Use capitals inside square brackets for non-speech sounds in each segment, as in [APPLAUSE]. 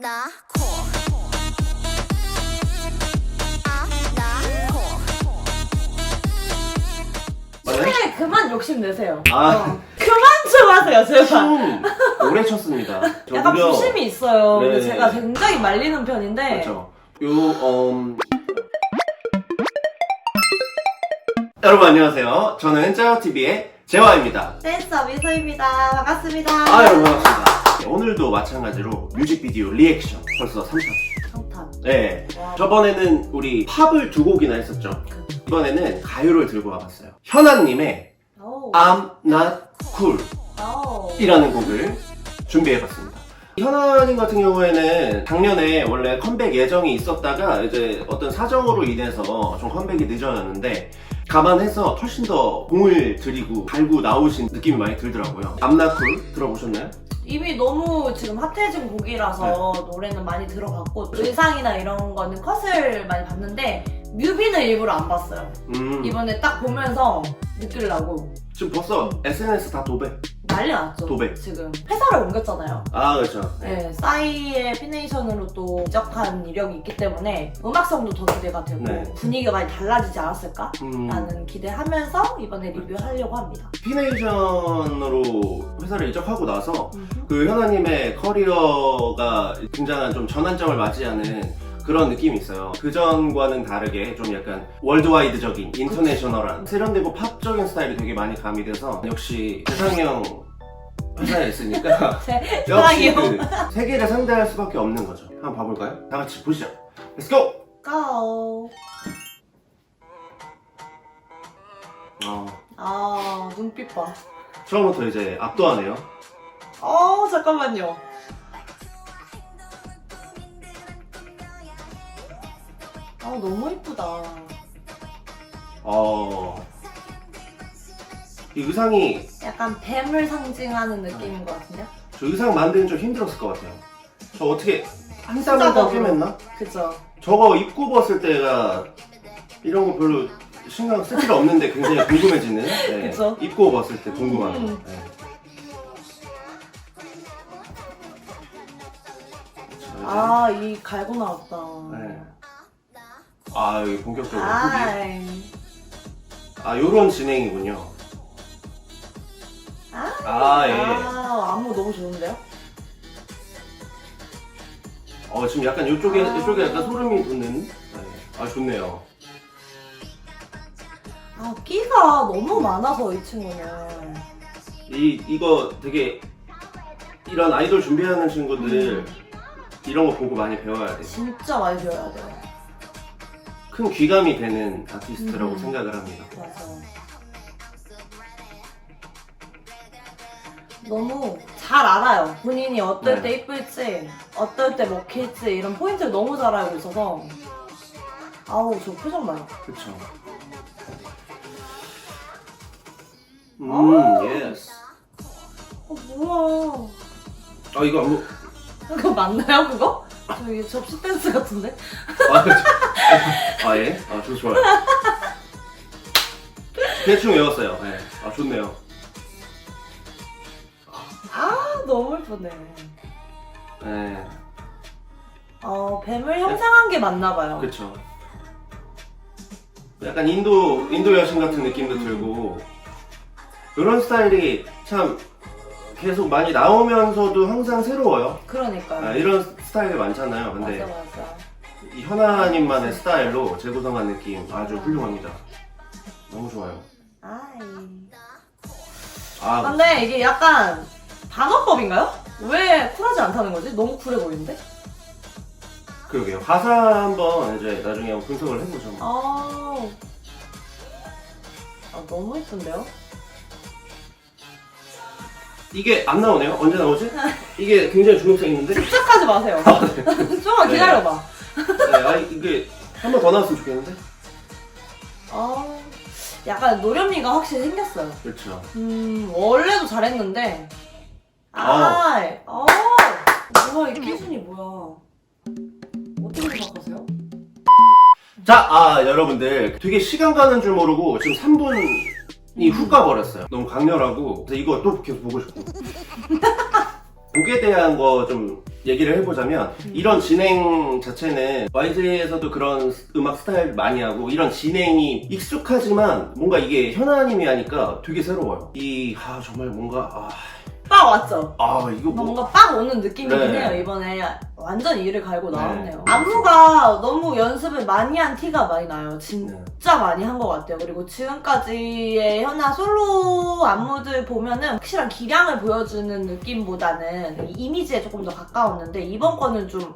아 낳고 맞아요? 춤에 그만 욕심 내세요. 아. 어. 그만 좀 하세요, 제발. 춤 오래 췄습니다. 저 약간 무려- 부심이 있어요. 근데 네. 제가 굉장히 말리는 편인데. 그렇죠. 요 음... 여러분 안녕하세요. 저는 짜요TV의 재화입니다. 댄서 미소입니다. 반갑습니다. 아 여러분 반갑습니다. 네, 오늘도 마찬가지로 뮤직비디오 리액션 벌써 3편. 성탄. 네. 와. 저번에는 우리 팝을 두 곡이나 했었죠. 이번에는 가요를 들고 와봤어요. 현아님의 오. I'm Not Cool 오. 이라는 곡을 준비해봤습니다. 현아님 같은 경우에는 작년에 원래 컴백 예정이 있었다가 이제 어떤 사정으로 인해서 좀 컴백이 늦어졌는데 감안해서 훨씬 더 공을 들이고 갈고 나오신 느낌이 많이 들더라고요. 암나쿨 들어보셨나요? 이미 너무 지금 핫해진 곡이라서 네. 노래는 많이 들어갔고 의상이나 이런 거는 컷을 많이 봤는데 뮤비는 일부러 안 봤어요. 음, 이번에 딱 보면서 느끼려고 지금 벌써 SNS 다 도배. 난리 났죠. 도배. 지금 회사를 옮겼잖아요. 아 그렇죠. 네, 싸이의 피네이션으로 또 이적한 이력이 있기 때문에 음악성도 더 기대가 되고 네. 분위기가 많이 달라지지 않았을까? 음, 라는 기대하면서 이번에 리뷰하려고 합니다. 피네이션으로 회사를 이적하고 나서 그 현아님의 커리어가 굉장한 좀 전환점을 맞이하는 그런 느낌이 있어요. 그 전과는 다르게 좀 약간 월드와이드적인 인터내셔널한 세련되고 팝적인 스타일이 되게 많이 가미돼서 역시 대상형 회사에 있으니까 [LAUGHS] 제 역시. 그 세계를 상대할 수밖에 없는 거죠. 한번 봐볼까요? 다 같이 보시죠. Let's go! 고! 어, 아 눈빛 봐. 처음부터 이제 압도하네요. 어 잠깐만요. 아 너무 이쁘다. 어, 이 의상이 약간 뱀을 상징하는 느낌인 것 같은데요? 저 의상 만드는 좀 힘들었을 것 같아요. 저 어떻게 한 땀 한땀 수작업으로. 꿰맸나? 그죠? 저거 입고 벗을 때가 이런 거 별로 신경 쓸 필요 없는데 굉장히 궁금해지는. 네. 그쵸? 입고 벗을 때 궁금한 거. 음. 네. 자, 아이 갈고 나왔다. 네. 아 여기 본격적으로 후기. 아이. 아 요런 진행이군요. 아, 아 예. 아, 안무 너무 좋은데요? 어 지금 약간 요쪽에 아. 이쪽에 약간 소름이 돋는. 네. 아 좋네요. 아, 끼가 너무 많아서 이 친구는. 이 이거 되게 이런 아이돌 준비하는 친구들 이런 거 보고 많이 배워야 돼. 진짜 많이 배워야 돼요. 큰 귀감이 되는 아티스트라고 음. 생각을 합니다. 맞아. 너무 잘 알아요. 본인이 어떨 네. 때 이쁠지, 어떨 때 먹힐지 이런 포인트를 너무 잘 알고 있어서. 아우, 저 표정 봐요. 그렇 음, 예스. 어, 뭐야. 아 이거 뭐? 그거 맞나요, 그거? 저 이게 접시 댄스 같은데? 아, 그쵸. 아 예. 아 좋, 좋아요. 대충 외웠어요. 예. 아 좋네요. 아, 너무 예쁘네. 예. 어, 뱀을 형상한 게 맞나 봐요. 그렇죠. 약간 인도 인도 여신 같은 느낌도 들고 이런 스타일이 참 계속 많이 나오면서도 항상 새로워요. 그러니까요. 아, 이런 스타일이 많잖아요. 근데 맞아, 맞아. 이 현아님만의 스타일로 재구성한 느낌 아주 훌륭합니다. 너무 좋아요. 아이. 아, 근데 이게 약간 단어법인가요? 왜 쿨하지 않다는 거지? 너무 쿨해 보이는데? 그러게요. 가사 한번 이제 나중에 한번 분석을 해보죠. 뭐. 아, 아 너무 예쁜데요? 이게 안 나오네요. 언제 나오지? 이게 굉장히 중독성 있는데. 집착하지 마세요. [LAUGHS] 좀만 네. 기다려봐. 네, 아 이게 한 번 더 나왔으면 좋겠는데. 아, 약간 노련미가 확실히 생겼어요. 그렇죠. 음, 원래도 잘했는데. 아, 아, 뭐야, 이 기준이 뭐야. 어떻게 생각하세요? 자, 아 여러분들 되게 시간 가는 줄 모르고 지금 3분 이훅 가버렸어요. 너무 강렬하고 그래서 이거 또 계속 보고 싶고. [LAUGHS] 곡에 대한 거 좀 얘기를 해보자면 이런 진행 자체는 YG에서도 그런 음악 스타일 많이 하고 이런 진행이 익숙하지만 뭔가 이게 현아님이 하니까 되게 새로워요. 이 아, 정말 뭔가 아, 빡 왔죠? 아 이거 뭐 뭔가 빡 오는 느낌이긴 네. 해요 이번에 완전 이를 갈고 네. 나왔네요 안무가 너무 연습을 많이 한 티가 많이 나요 진짜 네. 많이 한 것 같아요 그리고 지금까지의 현아 솔로 안무들 보면은 확실한 기량을 보여주는 느낌보다는 이미지에 조금 더 가까웠는데 이번 거는 좀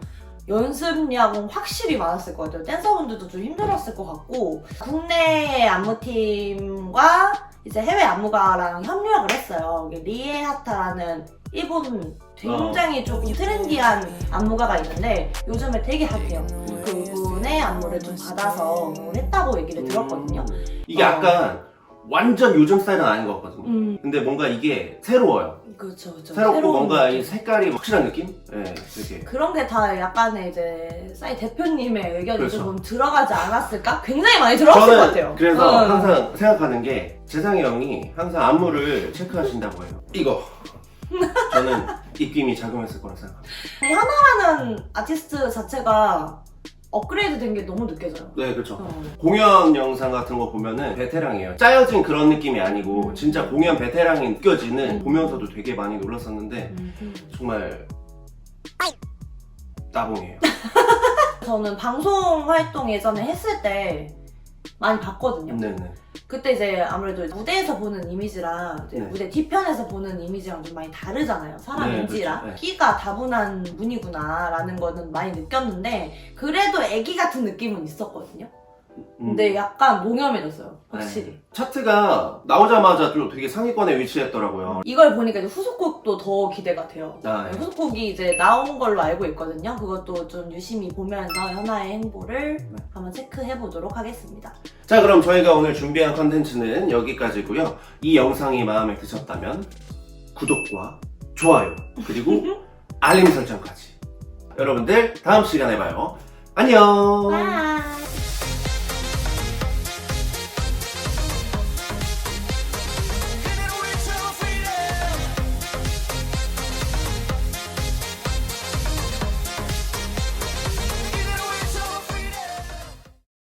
연습량은 확실히 많았을 것 같아요. 댄서분들도 좀 힘들었을 것 같고 국내 안무팀과 이제 해외 안무가랑 협력을 했어요. 리에하타라는 일본 굉장히 조금 트렌디한 안무가가 있는데 요즘에 되게 핫해요. 그분의 안무를 좀 받아서 했다고 얘기를 들었거든요. 이게 어. 약간 완전 요즘 스타일은 아닌 것 같거든요. 음, 근데 뭔가 이게 새로워요. 그렇죠, 그렇죠. 새롭고 새로운 뭔가 느낌. 이 색깔이 확실한 느낌? 예, 되게. 그런 게 다 약간의 이제 싸이 대표님의 의견이 그렇죠. 좀 들어가지 않았을까? 굉장히 많이 들어갔을 것 같아요. 그래서 응. 항상 생각하는 게 재상이 형이 항상 안무를 체크하신다고 해요. 이거. 저는 입김이 작용했을 거라 생각합니다. [LAUGHS] 하는 아티스트 자체가 업그레이드 된 게 너무 느껴져요. 네, 그렇죠. 어. 공연 영상 같은 거 보면은 베테랑이에요. 짜여진 그런 느낌이 아니고 음. 진짜 공연 베테랑이 느껴지는 음. 보면서도 되게 많이 놀랐었는데 음. 정말 따봉이에요. [LAUGHS] 저는 방송 활동 예전에 했을 때 많이 봤거든요. 네네. 그때 이제 아무래도 무대에서 보는 이미지랑 이제 네. 무대 뒤편에서 보는 이미지랑 좀 많이 다르잖아요. 사람 네, 인지랑 그렇죠. 네. 끼가 다분한 분이구나라는 거는 많이 느꼈는데 그래도 애기 같은 느낌은 있었거든요. 음. 근데 약간 농염해졌어요. 확실히. 네. 차트가 나오자마자 좀 되게 상위권에 위치했더라고요. 이걸 보니까 이제 후속곡도 더 기대가 돼요. 아, 네. 후속곡이 이제 나온 걸로 알고 있거든요. 그것도 좀 유심히 보면서 현아의 행보를 네. 한번 체크해 보도록 하겠습니다. 자 그럼 저희가 오늘 준비한 컨텐츠는 여기까지고요 이 영상이 마음에 드셨다면 구독과 좋아요 그리고 [LAUGHS] 알림 설정까지 여러분들 다음 시간에 봐요 안녕 바이.